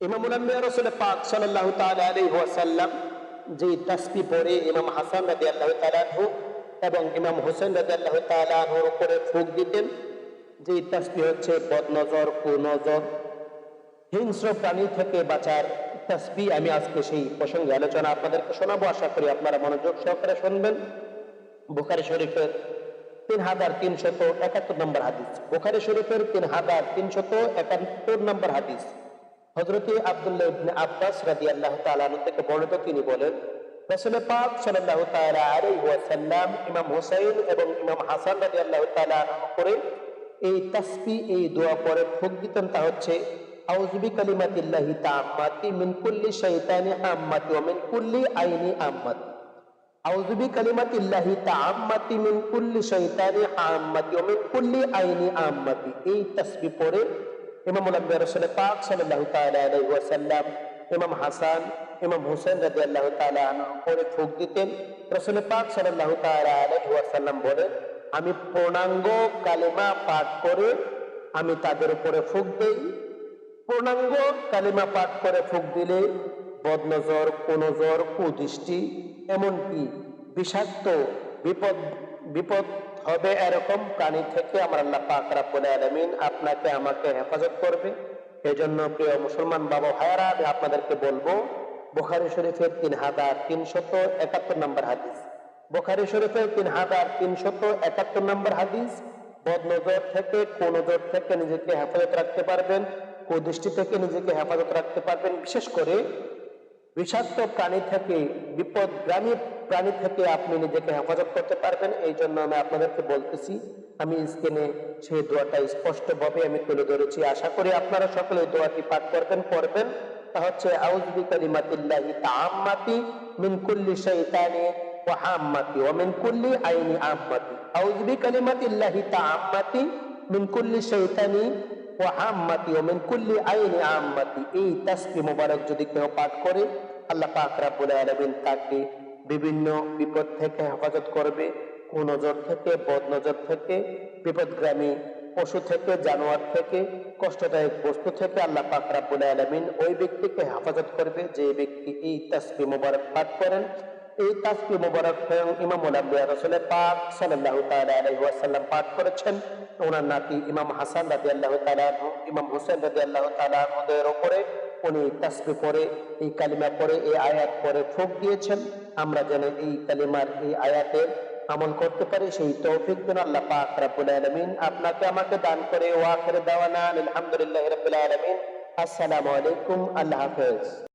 হিংস্র প্রাণী থেকে বাঁচার আমি আজকে সেই প্রসঙ্গে আলোচনা আপনাদেরকে শোনাবো। আশা করি আপনারা মনোযোগ সহকারে শুনবেন। বুখারী শরীফের তিন হাজার তিনশত একাত্তর নম্বর হাদিস। বুখারী শরীফের তিন হাজার তিনশত একাত্তর নম্বর হাদিস। হজরতে আব্দুল্লাহ ইবনে আব্বাস রাদিয়াল্লাহু তাআলা আনহু থেকে বর্ণিত, তিনি বলেন, রাসূল পাক সাল্লাল্লাহু তাআলা আলাইহি ওয়াসাল্লাম, ইমাম হুসাইন এবং ইমাম হাসান রাদিয়াল্লাহু তাআলা আনহু করে এই তাসবিহ এই দোয়া পরে ফুক দিতেন তা হচ্ছে, আউযু বিকালিমাতিল্লাহি তাআম্মাতি মিন কুল্লি শাইতানি আম্মাতি ওয়া মিন কুল্লি আইনি আম্মাতি। আউযু বিকালিমাতিল্লাহি তাআম্মাতি মিন কুল্লি শাইতানি আম্মাতি ওয়া মিন কুল্লি আইনি আম্মাতি। এই তাসবিহ পড়ে ইমামুল আম্বিয়া রাসূল পাক সাল্লাল্লাহু তাআলা আলাইহি ওয়াসাল্লাম, ইমাম হাসান, ইমাম হোসেন রাদিয়াল্লাহু তাআলা আনহু করে ফুঁক দিতেন। রাসূল পাক সাল্লাল্লাহু তাআলা আলাইহি ওয়াসাল্লাম বলেন আমি পূর্ণাঙ্গ কালিমা পাঠ করে আমি তাদের উপরে ফুঁক দেই। পূর্ণাঙ্গ কালিমা পাঠ করে ফুঁক দিলে বদনজর, কুনজর, কুদৃষ্টি, এমনকি বিষাক্ত বিপদ বিপদ হবে এরকম প্রাণী থেকে আমার আল্লাহ পাক রাব্বুল আলামিন আপনাকে আমাকে হেফাজত করবে। এজন্য প্রিয় মুসলমান বাবা ভাইয়ারা, আমি আপনাদেরকে বলব, বুখারী শরীফের তিন হাজার তিনশত একাত্তর নম্বর হাদিস। বুখারী শরীফের তিন হাজার তিনশত একাত্তর নম্বর হাদিস, বদনজর থেকে, কুনজর থেকে নিজেকে হেফাজত রাখতে পারবেন কুদৃষ্টি থেকে নিজেকে হেফাজত রাখতে পারবেন, বিশেষ করে বিষাক্ত প্রাণী থেকে, বিপদগামী প্রাণী থেকে আপনি নিজেকে হেফাজত করতে পারবেন। এই জন্য আমি আপনাদেরকে বলতেছি, আমি স্ক্রিনে সেই দোয়াটা স্পষ্টভাবে আমি তুলে ধরেছি। আশা করি আপনারা সকলে দোয়াটি পাঠ করবেন, পড়বেন। তা হচ্ছে, আউযু কালিমাতিল্লাহি তাআম্মাতি মিন কুল্লি শাইতানি ওয়া হাম্মাতি ওয়া মিন কুল্লি আইনি আম্মাতি। আউযু বিকালিমাতিল্লাহি তাআম্মাতি মিন কুল্লি শাইতানি ওয়া হাম্মাতি ওয়া কুল্লি আইনি আম্মাতি। এই তাসবিহ মোবারক যদি কেউ পাঠ করে, আল্লাহ পাক রাব্বুল আলামিন তাকে বিভিন্ন বিপদ থেকে হেফাজত করবে। কুনজর থেকে বদনজর থেকে বিপদগ্রামী পশু থেকে, জানোয়ার থেকে, কষ্টদায়ক বস্তু থেকে আল্লাহ পাক রাব্বুল আলামিন ওই ব্যক্তিকে হেফাজত করবে। যে ব্যক্তি এই তাসবিহ মোবারক পাঠ করেন এই তাসবিহ মোবারক স্বয়ং ইমামুল আম্বিয়া রাসূলের পাক সাল্লাল্লাহু তাআলা পাঠ করেছেন। ওনার নাতি ইমাম হাসান রাদিয়াল্লাহু আল্লাহ আনহু, ইমাম হোসেন রাদিয়াল্লাহু আল্লাহ আনহুদের উপরে উনি তাসবিহ পড়ে, এই কালিমা পড়ে, এই আয়াত পড়ে ফুঁক দিয়েছেন। আমরা যেন এই কালিমার এই আয়াতের আমল করতে পারি, সেই তৌফিক যেন আল্লাহ পাক রাব্বুল আলামিন আপনাকে আমাকে দান করে ওয়া আখির দাওয়ানা আলহামদুলিল্লাহি রাব্বিল আলামিন। আসসালামু আলাইকুম, আল্লাহ হাফেজ।